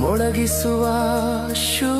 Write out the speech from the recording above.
ಮೊಳಗಿಸುವ ಶೂರ